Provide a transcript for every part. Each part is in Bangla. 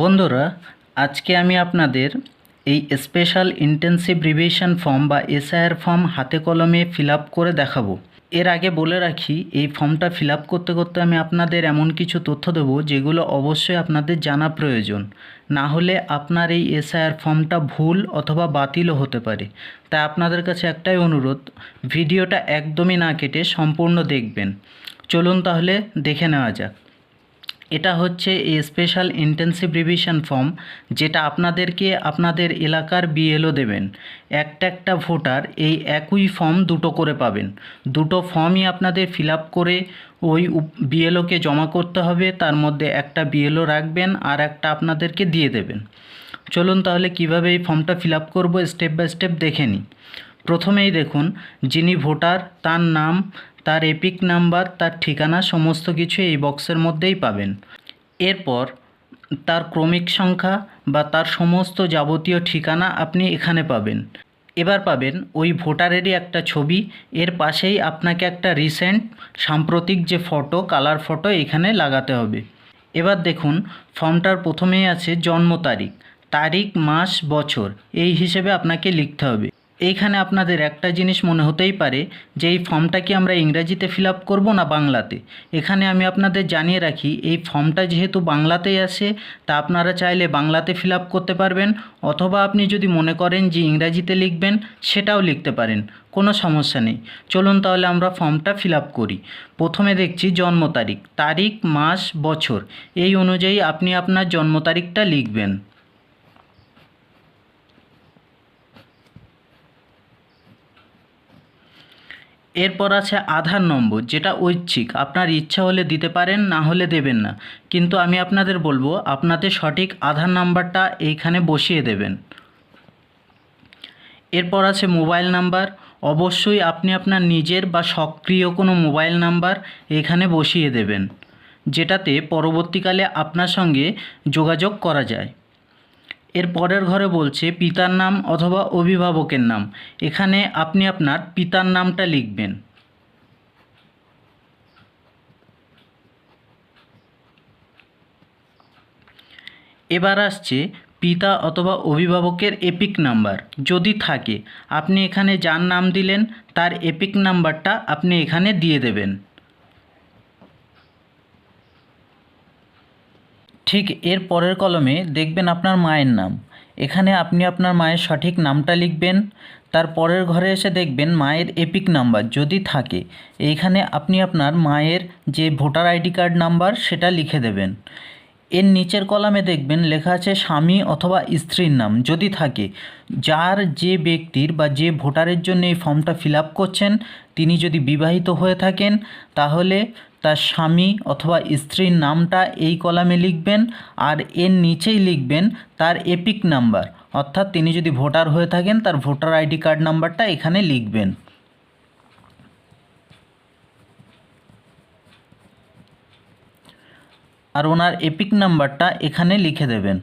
বন্ধুরা, আজকে আমি আপনাদের এই স্পেশাল ইন্টেন্সিভ রিভিশন ফর্ম বা এসআইআর ফর্ম হাতে কলমে ফিল করে দেখাবো। এর আগে বলে রাখি, এই ফর্মটা ফিল করতে করতে আমি আপনাদের এমন কিছু তথ্য দেবো যেগুলো অবশ্যই আপনাদের জানা প্রয়োজন। না হলে আপনার এই এসআইআর ফর্মটা ভুল অথবা বাতিলও হতে পারে। তাই আপনাদের কাছে একটাই অনুরোধ, ভিডিওটা একদমই না কেটে সম্পূর্ণ দেখবেন। চলুন তাহলে দেখে নেওয়া যাক। এটা হচ্ছে এই স্পেশাল ইন্টেন্সিভ রিভিশন ফর্ম যেটা আপনাদেরকে আপনাদের এলাকার বিএলও দেবেন। একটা একটা ভোটার এই একই ফর্ম দুটো করে পাবেন। দুটো ফর্মই আপনাদের ফিল করে ওই বিএলওকে জমা করতে হবে, তার মধ্যে একটা বিএলও রাখবেন আর একটা আপনাদেরকে দিয়ে দেবেন। চলুন তাহলে কীভাবে এই ফর্মটা ফিল আপ করব স্টেপ বাই স্টেপ দেখে নিই। প্রথমেই দেখুন, যিনি ভোটার, তার নাম তার এপিক নাম্বার তার ঠিকানা, সমস্ত কিছু এই বক্সের মধ্যেই পাবেন। এরপর তার ক্রমিক সংখ্যা বা তার সমস্ত যাবতীয় ঠিকানা আপনি এখানে পাবেন। এবার পাবেন ওই ভোটারেরই একটা ছবি। এর পাশেই আপনাকে একটা রিসেন্ট সাম্প্রতিক যে ফটো কালার ফটো এখানে লাগাতে হবে। এবার দেখুন, ফর্মটার প্রথমেই আছে জন্ম তারিখ তারিখ, মাস, বছর। এই হিসেবে আপনাকে লিখতে হবে। এইখানে আপনাদের একটা জিনিস মনে হতেই পারে যে এই ফর্মটা কি আমরা ইংরাজিতে ফিল আপ করব না বাংলাতে? এখানে আমি আপনাদের জানিয়ে রাখি, এই ফর্মটা যেহেতু বাংলাতেই আসে তা আপনারা চাইলে বাংলাতে ফিল আপ করতে পারবেন, অথবা আপনি যদি মনে করেন যে ইংরাজিতে লিখবেন, সেটাও লিখতে পারেন, কোনো সমস্যা নেই। চলুন তাহলে আমরা ফর্মটা ফিল আপ করি। প্রথমে দেখছি জন্ম তারিখ তারিখ, মাস, বছর, এই অনুযায়ী আপনি আপনার জন্ম তারিখটা লিখবেন। এরপর আছে আধার নম্বর, যেটা ঐচ্ছিক। আপনার ইচ্ছা হলে দিতে পারেন, না হলে দেবেন না। কিন্তু আমি আপনাদের বলব আপনাদের সঠিক আধার নাম্বারটা এইখানে বসিয়ে দেবেন। এরপর আছে মোবাইল নাম্বার। অবশ্যই আপনি আপনার নিজের বা সক্রিয় কোনো মোবাইল নাম্বার এখানে বসিয়ে দেবেন, যেটাতে পরবর্তীকালে আপনার সঙ্গে যোগাযোগ করা যায়। এর পরের ঘরে বলছে, পিতার নাম অথবা অভিভাবকের নাম। এখানে আপনি আপনার পিতার নামটা লিখবেন। এবার আসছে, পিতা অথবা অভিভাবকের এপিক নাম্বার। যদি থাকে, আপনি এখানে যার নাম দিলেন, তার এপিক নাম্বারটা আপনি এখানে দিয়ে দেবেন। ঠিক এর পরের কলমে দেখবেন আপনার মায়ের নাম। এখানে আপনি আপনার মায়ের সঠিক নামটা লিখবেন। তার পরের ঘরে এসে দেখবেন মায়ের এপিক নাম্বার যদি থাকে, এইখানে আপনি আপনার মায়ের যে ভোটার আইডি কার্ড নাম্বার সেটা লিখে দেবেন। এর নিচের কলামে দেখবেন লেখা আছে স্বামী অথবা স্ত্রীর নাম যদি থাকে, যার যে ব্যক্তির বা যে ভোটারের জন্য এই ফর্মটা ফিল করছেন, তিনি যদি বিবাহিত হয়ে থাকেন, তাহলে তার স্বামী অথবা স্ত্রীর নামটা এই কলামে লিখবেন আর এর নিচেই লিখবেন তার এপিক নাম্বার। অর্থাৎ তিনি যদি ভোটার হয়ে থাকেন, তার ভোটার আইডি কার্ড নাম্বারটা এখানে লিখবেন। আর ওনার এপিক নাম্বারটা এখানে লিখে দেবেন।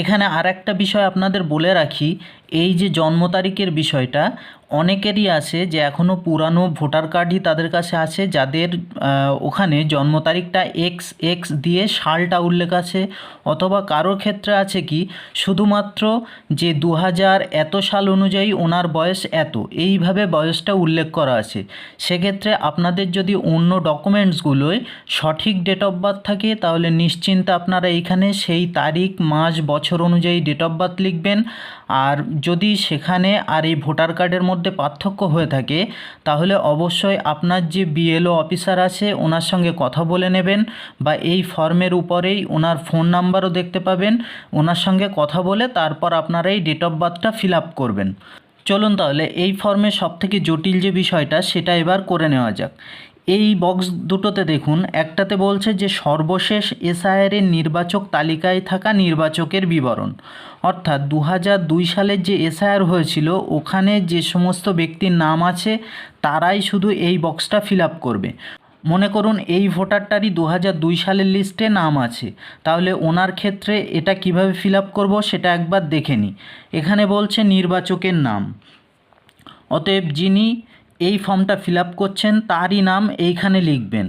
এখানে আর একটা বিষয় আপনাদের বলে রাখি এই যে জন্ম তারিখের বিষয়টা, অনেকেরই আছে যে এখনও পুরানো ভোটার কার্ডই তাদের কাছে আছে, যাদের ওখানে জন্ম তারিখটা এক্স এক্স দিয়ে সালটা উল্লেখ আছে, অথবা কারোর ক্ষেত্রে আছে কি, শুধুমাত্র যে দু হাজার এত সাল অনুযায়ী ওনার বয়স এত, এইভাবে বয়সটা উল্লেখ করা আছে। সেক্ষেত্রে আপনাদের যদি অন্য ডকুমেন্টসগুলোয় সঠিক ডেট অফ বার্থ থাকে, তাহলে নিশ্চিন্তে আপনারা এইখানে সেই তারিখ, মাস, বছর অনুযায়ী ডেট অফ বার্থ লিখবেন, আর যদি সেখানে আর এই ভোটার কার্ডের মধ্যে পার্থক্য হয়ে থাকে, তাহলে অবশ্যই আপনার যে বিএলও অফিসার আছে, ওনার সঙ্গে কথা বলে নেবেন বা এই ফর্মের উপরেই ওনার ফোন নাম্বারও দেখতে পাবেন, ওনার সঙ্গে কথা বলে তারপর আপনারা এই ডেট অফ বার্থটা ফিল আপ করবেন। চলুন তাহলে এই ফর্মের সবথেকে জটিল যে বিষয়টা, সেটা এবার করে নেওয়া যাক। এই বক্স দুটোতে দেখুন, একটাতে বলছে যে সর্বশেষ এসআইআরের নির্বাচক তালিকায় থাকা নির্বাচকের বিবরণ। অর্থাৎ দু হাজার দুই সালের যে এসআইআর হয়েছিল, ওখানে যে সমস্ত ব্যক্তির নাম আছে, তারাই শুধু এই বক্সটা ফিল করবে। মনে করুন, এই ভোটারটারই দু হাজার দুই সালের লিস্টে নাম আছে। তাহলে ওনার ক্ষেত্রে এটা কীভাবে ফিল আপ করব, সেটা একবার দেখে নিই। এখানে বলছে নির্বাচকের নাম। অতএব যিনি এই ফর্মটা ফিল আপ করছেন, তারই নাম এইখানে লিখবেন।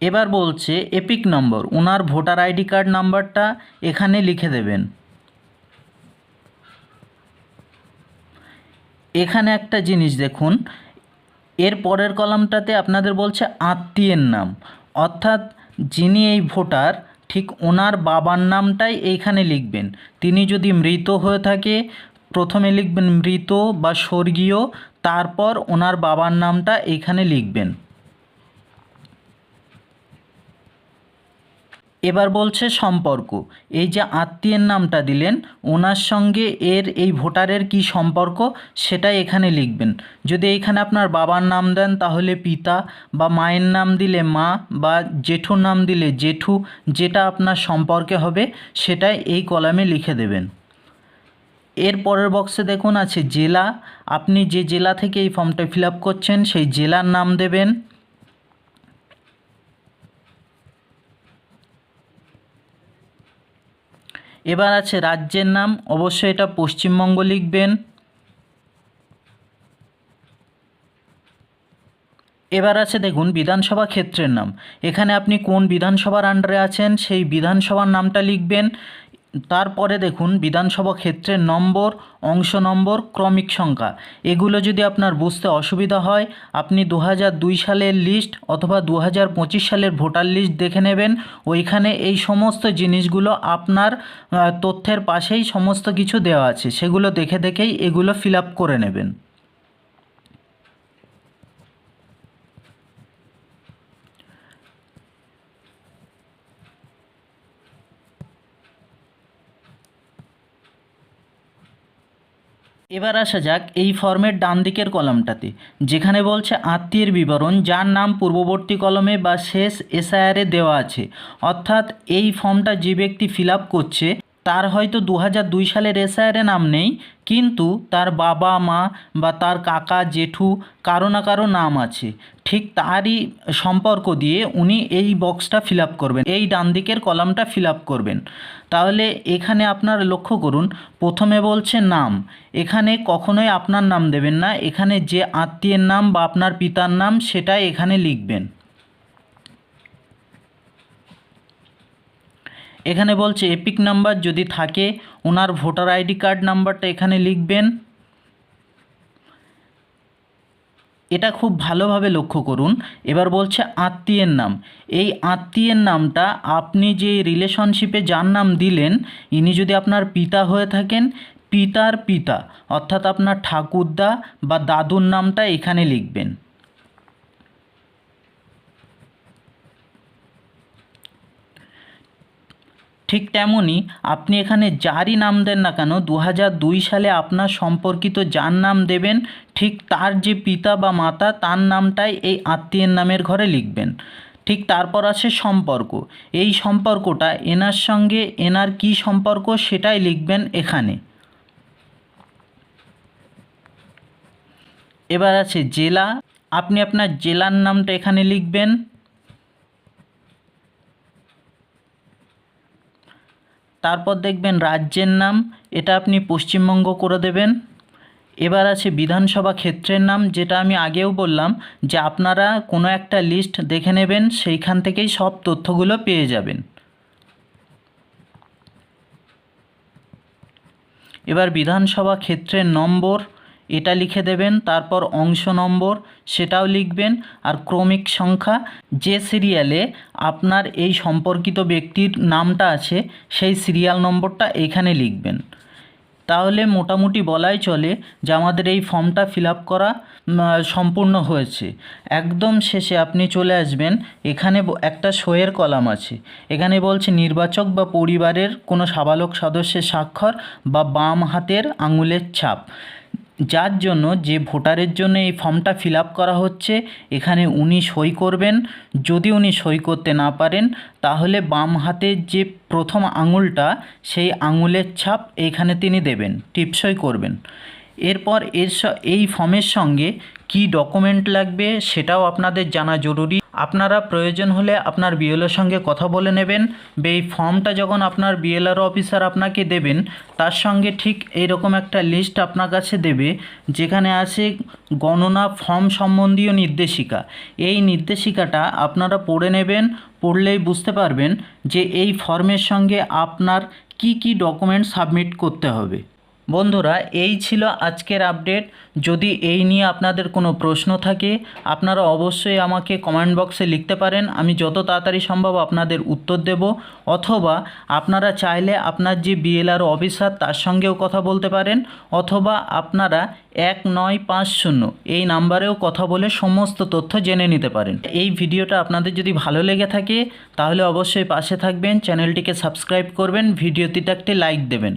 এবার বলছে এপিক নম্বর ওনার ভোটার আইডি কার্ড নাম্বারটা এখানে লিখে দেবেন। এখানে একটা জিনিস দেখুন, এর পরের কলামটাতে আপনাদের বলছে আত্মীয়ের নাম। অর্থাৎ যিনি এই ভোটার ঠিক ওনার বাবার নামটাই এইখানে লিখবেন। তিনি যদি মৃত হয়ে থাকে, প্রথমে লিখবেন মৃত বা স্বর্গীয়, তারপর ওনার বাবার নামটা এইখানে লিখবেন। এবার বলছে সম্পর্ক। এই যে আত্মীয়ের নামটা দিলেন, ওনার সঙ্গে এর এই ভোটারের কি সম্পর্ক সেটাই এখানে লিখবেন। যদি এখানে আপনার বাবার নাম দেন, তাহলে পিতা বা মায়ের নাম দিলে মা বা জেঠুর নাম দিলে জেঠু, যেটা আপনার সম্পর্কে হবে সেটাই এই কলামে লিখে দেবেন। এর পরের বক্সে দেখুন আছে জেলা। আপনি যে জেলা থেকে এই ফর্মটা ফিল করছেন, সেই জেলার নাম দেবেন। এবার আছে রাজ্যের নাম, অবশ্যই এটা পশ্চিমবঙ্গ লিখবেন। এবার আছে দেখুন, বিধানসভা ক্ষেত্রের নাম। এখানে আপনি কোন বিধানসভার আন্ডারে আছেন, সেই বিধানসভার নামটা লিখবেন। তারপরে দেখুন, বিধানসভা ক্ষেত্রের নম্বর, অংশ নম্বর, ক্রমিক সংখ্যা। এগুলো যদি আপনার বুঝতে অসুবিধা হয়, আপনি দু সালের লিস্ট অথবা দু সালের ভোটার লিস্ট দেখে নেবেন। ওইখানে এই সমস্ত জিনিসগুলো আপনার তথ্যের পাশেই সমস্ত কিছু দেওয়া আছে। সেগুলো দেখে দেখেই এগুলো ফিল করে নেবেন। এবার আসা যাক এই ফর্মের ডান দিকের কলমটাতে, যেখানে বলছে আত্মীয়ের বিবরণ, যার নাম পূর্ববর্তী কলমে বা শেষ এসআইআরে দেওয়া আছে। অর্থাৎ এই ফর্মটা যে ব্যক্তি ফিল করছে তার হয়তো দু দুই সালের এসআইআরে নাম নেই, কিন্তু তার বাবা, মা বা তার কাকা, জেঠু কারও না কারও নাম আছে। ঠিক তারই সম্পর্ক দিয়ে উনি এই বক্সটা ফিল করবেন, এই ডান দিকের কলামটা ফিল করবেন। তাহলে এখানে আপনার লক্ষ্য করুন, প্রথমে বলছে নাম। এখানে কখনোই আপনার নাম দেবেন না, এখানে যে আত্মীয়ের নাম বা আপনার পিতার নাম সেটাই এখানে লিখবেন। এখানে বলছে এপিক নাম্বার যদি থাকে ওনার ভোটার আইডি কার্ড নাম্বারটা এখানে লিখবেন। এটা খুব ভালোভাবে লক্ষ্য করুন। এবার বলছে আত্মীয়ের নাম। এই আত্মীয়ের নামটা আপনি যে রিলেশনশিপে যার নাম দিলেন, ইনি যদি আপনার পিতা হয়ে থাকেন, পিতার পিতা, অর্থাৎ আপনার ঠাকুরদা বা দাদুর নামটা এখানে লিখবেন। ঠিক তেমনই আপনি এখানে যারই নাম দেন না কেন দু দুই সালে আপনার সম্পর্কিত যার নাম দেবেন, ঠিক তার যে পিতা বা মাতা, তার নামটাই এই আত্মীয়ের নামের ঘরে লিখবেন। ঠিক তারপর আছে সম্পর্ক। এই সম্পর্কটা এনার সঙ্গে এনার কি সম্পর্ক সেটাই লিখবেন এখানে। এবার আছে জেলা। আপনি আপনার জেলার নামটা এখানে লিখবেন। তারপর দেখবেন রাজ্যের নাম, এটা আপনি পশ্চিমবঙ্গ করে দেবেন। এবার আছে বিধানসভা ক্ষেত্রের নাম, যেটা আমি আগেও বললাম যে আপনারা কোনো একটা লিস্ট দেখে নেবেন, সেইখান থেকেই সব তথ্যগুলো পেয়ে যাবেন। এবার বিধানসভা ক্ষেত্রের নম্বর এটা লিখে দেবেন, তারপর অংশ নম্বর, সেটাও লিখবেন, আর ক্রমিক সংখ্যা, যে সিরিয়ালে আপনার এই সম্পর্কিত ব্যক্তির নামটা আছে, সেই সিরিয়াল নম্বরটা এখানে লিখবেন। তাহলে মোটামুটি বলাই চলে যে আমাদের এই ফর্মটা ফিল করা সম্পূর্ণ হয়েছে। একদম শেষে আপনি চলে আসবেন, এখানে একটা শোয়ের কলাম আছে। এখানে বলছে, নির্বাচক বা পরিবারের কোনো সাবালক সদস্যের স্বাক্ষর বা বাম হাতের আঙুলের ছাপ। যার জন্য যে ভোটারের জন্য এই ফর্মটা ফিল করা হচ্ছে, এখানে উনি সই করবেন। যদি উনি সই করতে না পারেন, তাহলে বাম হাতের যে প্রথম আঙুলটা, সেই আঙুলের ছাপ এইখানে তিনি দেবেন, টিপসই করবেন। এরপর এর এই ফর্মের সঙ্গে কি ডকুমেন্ট লাগবে সেটাও আপনাদের জানা জরুরি। আপনারা প্রয়োজন হলে আপনার বিএলওর সঙ্গে কথা বলে নেবেন। এই ফর্মটা যখন আপনার বিএলআর অফিসার আপনাকে দেবেন, তার সঙ্গে ঠিক এইরকম একটা লিস্ট আপনার কাছে দেবে, যেখানে আছে গণনা ফর্ম সম্বন্ধীয় নির্দেশিকা। এই নির্দেশিকাটা আপনারা পড়ে নেবেন, পড়লেই বুঝতে পারবেন যে এই ফর্মের সঙ্গে আপনার কি কি ডকুমেন্ট সাবমিট করতে হবে। বন্ধুরা, এই ছিল আজকের আপডেট। যদি এই নিয়ে আপনাদের কোনো প্রশ্ন থাকে, আপনারা অবশ্যই আমাকে কমেন্ট বক্সে লিখতে পারেন। আমি যত তাড়াতাড়ি সম্ভব আপনাদের উত্তর দেব। অথবা আপনারা চাইলে আপনার যে বিএলআর অফিসার, তার সঙ্গেও কথা বলতে পারেন। অথবা আপনারা এক নয় পাঁচ শূন্য এই নাম্বারেও কথা বলে সমস্ত তথ্য জেনে নিতে পারেন। এই ভিডিওটা আপনাদের যদি ভালো লেগে থাকে, তাহলে অবশ্যই পাশে থাকবেন, চ্যানেলটিকে সাবস্ক্রাইব করবেন, ভিডিওটিতে একটি লাইক দেবেন।